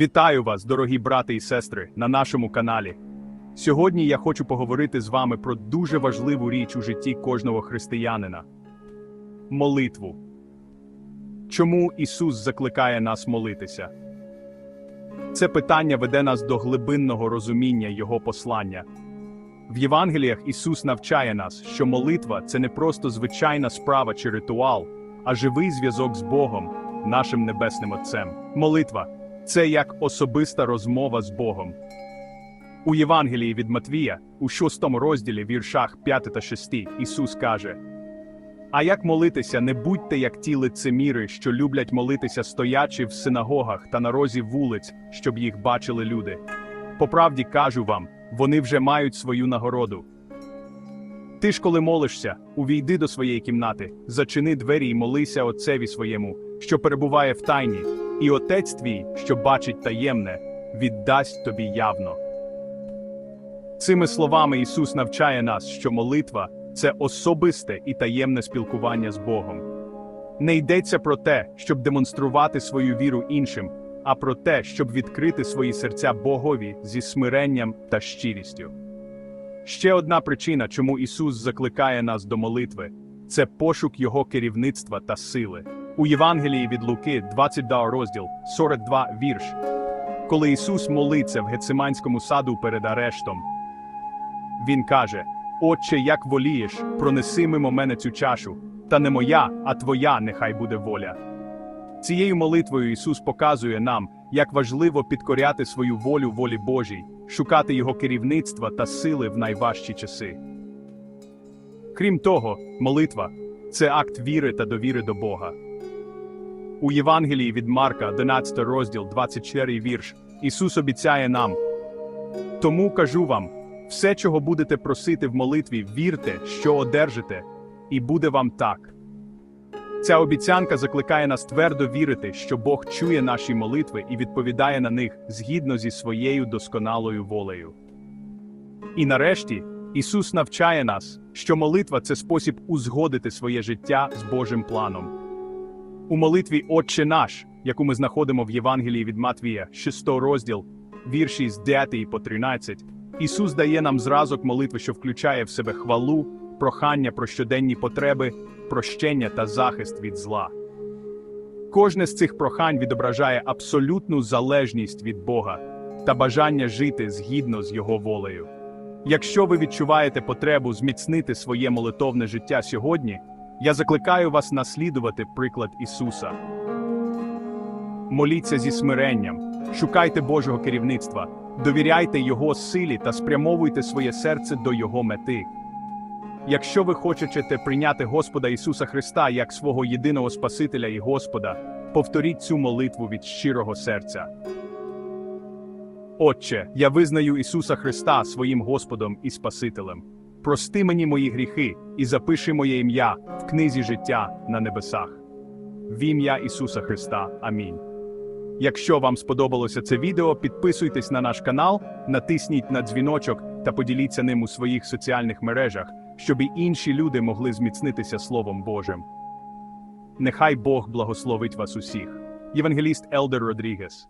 Вітаю вас, дорогі брати і сестри, на нашому каналі. Сьогодні я хочу поговорити з вами про дуже важливу річ у житті кожного християнина молитву. Чому Ісус закликає нас молитися? Це питання веде нас до глибинного розуміння Його послання. В Євангеліях Ісус навчає нас, що молитва це не просто звичайна справа чи ритуал, а живий зв'язок з Богом, нашим небесним Отцем. Молитва це як особиста розмова з Богом. У Євангелії від Матвія, у шостому розділі віршах 5 та 6, Ісус каже: А як молитися, не будьте як ті лицеміри, що люблять молитися стоячи в синагогах та на розі вулиць, щоб їх бачили люди. По правді кажу вам, вони вже мають свою нагороду. Ти ж, коли молишся, увійди до своєї кімнати, зачини двері і молися Отцеві своєму, що перебуває в тайні, і Отець твій, що бачить таємне, віддасть тобі явно. Цими словами Ісус навчає нас, що молитва це особисте і таємне спілкування з Богом. Не йдеться про те, щоб демонструвати свою віру іншим, а про те, щоб відкрити свої серця Богові зі смиренням та щирістю. Ще одна причина, чому Ісус закликає нас до молитви, це пошук Його керівництва та сили. У Євангелії від Луки, 22 розділ, 42 вірш. Коли Ісус молиться в Гециманському саду перед арештом, Він каже: Отче, як волієш, пронеси мимо мене цю чашу, та не моя, а твоя нехай буде воля. Цією молитвою Ісус показує нам, як важливо підкоряти свою волю волі Божій, шукати Його керівництва та сили в найважчі часи. Крім того, молитва це акт віри та довіри до Бога. У Євангелії від Марка, 11 розділ, 24 вірш, Ісус обіцяє нам: Тому кажу вам, все, чого будете просити в молитві, вірте, що одержите, і буде вам так. Ця обіцянка закликає нас твердо вірити, що Бог чує наші молитви і відповідає на них згідно зі своєю досконалою волею. І нарешті Ісус навчає нас, що молитва це спосіб узгодити своє життя з Божим планом. У молитві Отче наш, яку ми знаходимо в Євангелії від Матвія, 6 розділ, вірші з 9 по 13, Ісус дає нам зразок молитви, що включає в себе хвалу, прохання про щоденні потреби, прощення та захист від зла. Кожне з цих прохань відображає абсолютну залежність від Бога та бажання жити згідно з Його волею. Якщо ви відчуваєте потребу зміцнити своє молитовне життя сьогодні, я закликаю вас наслідувати приклад Ісуса. Моліться зі смиренням, шукайте Божого керівництва, довіряйте Його силі та спрямовуйте своє серце до Його мети. Якщо ви хочете прийняти Господа Ісуса Христа як свого єдиного Спасителя і Господа, повторіть цю молитву від щирого серця. Отче, я визнаю Ісуса Христа своїм Господом і Спасителем. Прости мені мої гріхи і запиши моє ім'я в книзі життя на небесах. В ім'я Ісуса Христа. Амінь. Якщо вам сподобалося це відео, підписуйтесь на наш канал, натисніть на дзвіночок та поділіться ним у своїх соціальних мережах, щоб і інші люди могли зміцнитися Словом Божим. Нехай Бог благословить вас усіх. Євангеліст Елдер Родрігес